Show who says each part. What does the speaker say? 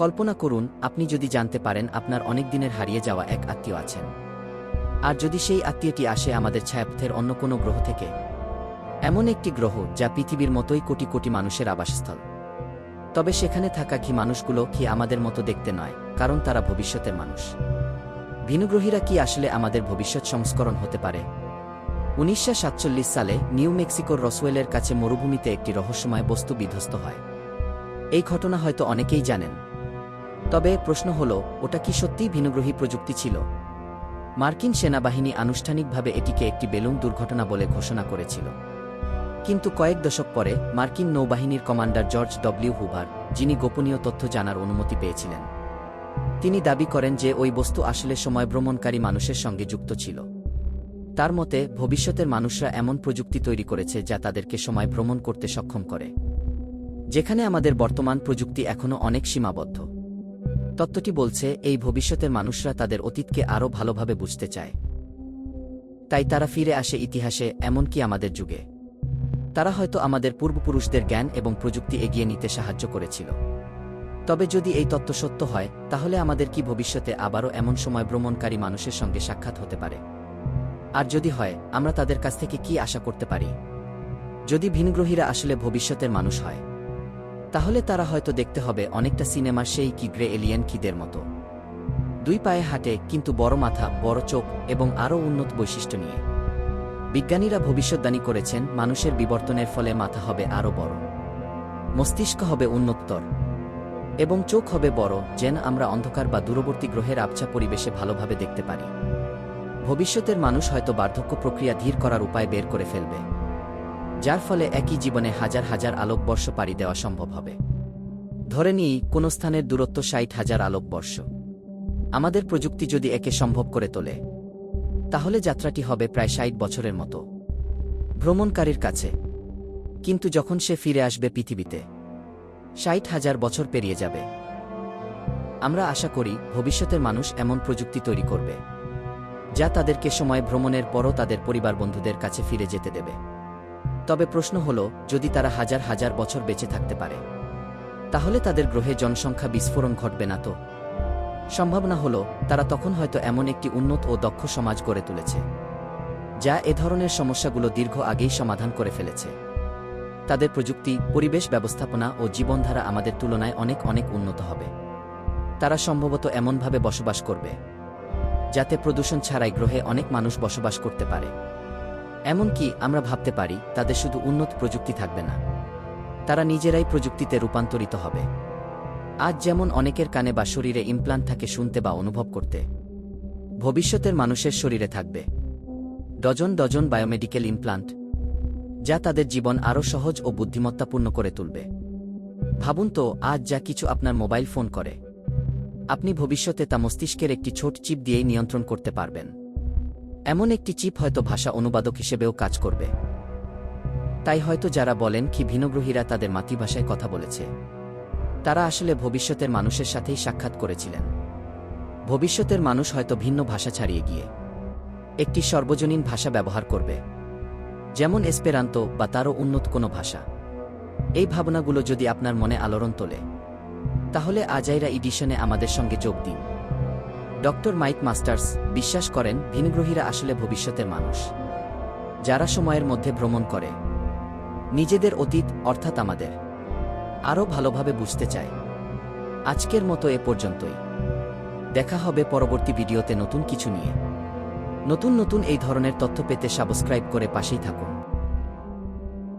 Speaker 1: কল্পনা করুন, আপনি যদি জানতে পারেন আপনার অনেক দিনের হারিয়ে যাওয়া এক আত্মীয় আছেন। আর যদি সেই আত্মীয়টি আসে আমাদের ছায়াপথের অন্য কোনো গ্রহ থেকে, এমন একটি গ্রহ যা পৃথিবীর মতোই কোটি কোটি মানুষের আবাসস্থল। তবে সেখানে থাকা কি মানুষগুলো কি আমাদের মতো দেখতে নয়, কারণ তারা ভবিষ্যতের মানুষ। ভিনুগ্রহীরা কি আসলে আমাদের ভবিষ্যৎ সংস্করণ হতে পারে? উনিশশো সাতচল্লিশ সালে নিউ মেক্সিকোর রসওয়েলের কাছে মরুভূমিতে একটি রহস্যময় বস্তু বিধ্বস্ত হয়। এই ঘটনা হয়তো অনেকেই জানেন। তবে প্রশ্ন হল, ওটা কি সত্যিই ভিনগ্রহী প্রযুক্তি ছিল? মার্কিন সেনাবাহিনী আনুষ্ঠানিকভাবে এটিকে একটি বেলুন দুর্ঘটনা বলে ঘোষণা করেছিল। কিন্তু কয়েক দশক পরে, মার্কিন নৌবাহিনীর কমান্ডার জর্জ ডব্লিউ হুভার যিনি গোপনীয় তথ্য জানার অনুমতি পেয়েছিলেন, তিনি দাবি করেন যে ওই বস্তু আসলে সময় ভ্রমণকারী মানুষের সঙ্গে যুক্ত ছিল। তার মতে, ভবিষ্যতের মানুষরা এমন প্রযুক্তি তৈরি করেছে যা তাদেরকে সময় ভ্রমণ করতে সক্ষম করে, যেখানে আমাদের বর্তমান প্রযুক্তি এখনও অনেক সীমাবদ্ধ। তত্ত্বটি বলছে, এই ভবিষ্যতের মানুষরা তাদের অতীতকে আরও ভালোভাবে বুঝতে চায়। তাই তারা ফিরে আসে ইতিহাসে, এমনকি আমাদের যুগে। তারা হয়তো আমাদের পূর্বপুরুষদের জ্ঞান এবং প্রযুক্তি এগিয়ে নিতে সাহায্য করেছিল। তবে যদি এই তত্ত্ব সত্য হয়, তাহলে আমাদের কি ভবিষ্যতে আবারও এমন সময় ভ্রমণকারী মানুষের সঙ্গে সাক্ষাৎ হতে পারে? আর যদি হয়, আমরা তাদের কাছ থেকে কি আশা করতে পারি? যদি ভিনগ্রহীরা আসলে ভবিষ্যতের মানুষ হয় তাহলে তারা হয়তো দেখতে হবে অনেকটা সিনেমার সেই কি গ্রে এলিয়েন কিদের মতো। দুই পায়ে হাঁটে, কিন্তু বড় মাথা, বড় চোখ এবং আরও উন্নত বৈশিষ্ট্য নিয়ে। বিজ্ঞানীরা ভবিষ্যদ্বাণী করেছেন, মানুষের বিবর্তনের ফলে মাথা হবে আরও বড়। মস্তিষ্ক হবে উন্নততর। এবং চোখ হবে বড়, যেন আমরা অন্ধকার বা দূরবর্তী গ্রহের আবছা পরিবেশে ভালোভাবে দেখতে পারি। ভবিষ্যতের মানুষ হয়তো বার্ধক্য প্রক্রিয়া ধীর করার উপায় বের করে ফেলবে। যার ফলে একই জীবনে হাজার হাজার আলোকবর্ষ পাড়ি দেওয়া সম্ভব হবে। ধরে নিই, কোনো স্থানের দূরত্ব ষাট হাজার আলোকবর্ষ। আমাদের প্রযুক্তি যদি একে সম্ভব করে তোলে, তাহলে যাত্রাটি হবে প্রায় ষাট বছরের মতো। ভ্রমণকারীর কাছে। কিন্তু যখন সে ফিরে আসবে পৃথিবীতে, ষাট হাজার বছর পেরিয়ে যাবে। আমরা আশা করি, ভবিষ্যতের মানুষ এমন প্রযুক্তি তৈরি করবে, যা তাদেরকে সময় ভ্রমণের পরও তাদের পরিবার বন্ধুদের কাছে ফিরে যেতে দেবে। তবে প্রশ্ন হল, যদি তারা হাজার হাজার বছর বেঁচে থাকতে পারে। তাহলে তাদের গ্রহে জনসংখ্যা বিস্ফোরণ ঘটবে না তো। সম্ভাবনা হল, তারা তখন হয়তো এমন একটি উন্নত ও দক্ষ সমাজ গড়ে তুলেছে, যা এ ধরনের সমস্যাগুলো দীর্ঘ আগেই সমাধান করে ফেলেছে। তাদের প্রযুক্তি, পরিবেশ ব্যবস্থাপনা ও জীবনধারা আমাদের তুলনায় অনেক অনেক উন্নত হবে। তারা সম্ভবত এমনভাবে বসবাস করবে, যাতে প্রদূষণ ছাড়াই গ্রহে অনেক মানুষ বসবাস করতে পারে। এমনকি আমরা ভাবতে পারি তাদের শুধু উন্নত প্রযুক্তি থাকবে না। তারা নিজেরাই প্রযুক্তিতে রূপান্তরিত হবে। আজ যেমন অনেকের কানে বা শরীরে ইমপ্লান্ট থাকে শুনতে বা অনুভব করতে, ভবিষ্যতের মানুষের শরীরে থাকবে। ডজন ডজন বায়োমেডিক্যাল ইমপ্লান্ট যা তাদের জীবন আরও সহজ ও বুদ্ধিমত্তাপূর্ণ করে তুলবে। ভাবুন তো, আজ যা কিছু আপনার মোবাইল ফোন করে, আপনি ভবিষ্যতে তা মস্তিষ্কের একটি ছোট চিপ দিয়েই নিয়ন্ত্রণ করতে পারবেন। এমন একটি চিপ হয়তো ভাষা অনুবাদক হিসেবেও কাজ করবে। তাই হয়তো যারা বলেন কি ভিনগ্রহীরা তাদের মাতৃভাষায় কথা বলেছে। তারা আসলে ভবিষ্যতের মানুষের সাথেই সাক্ষাৎ করেছিলেন। ভবিষ্যতের মানুষ হয়তো ভিন্ন ভাষা ছাড়িয়ে গিয়ে একটি সর্বজনীন ভাষা ব্যবহার করবে, যেমন এসপেরান্ত বা তারও উন্নত কোনো ভাষা। এই ভাবনাগুলো যদি আপনার মনে আলোড়ন তোলে, তাহলে আজাইরা ইডিশনে আমাদের সঙ্গে যোগ দিন। ডক্টর মাইক মাস্টার্স বিশ্বাস করেন ভিনগ্রহীরা আসলে ভবিষ্যতের মানুষ। যারা সময়ের মধ্যে ভ্রমণ করে, নিজেদের অতীত অর্থাৎ আমাদের, আরও ভালোভাবে বুঝতে চায়। আজকের মতো এ পর্যন্তই। দেখা হবে পরবর্তী ভিডিওতে নতুন কিছু নিয়ে। নতুন নতুন এই ধরনের তথ্য পেতে সাবস্ক্রাইব করে পাশেই থাকুন।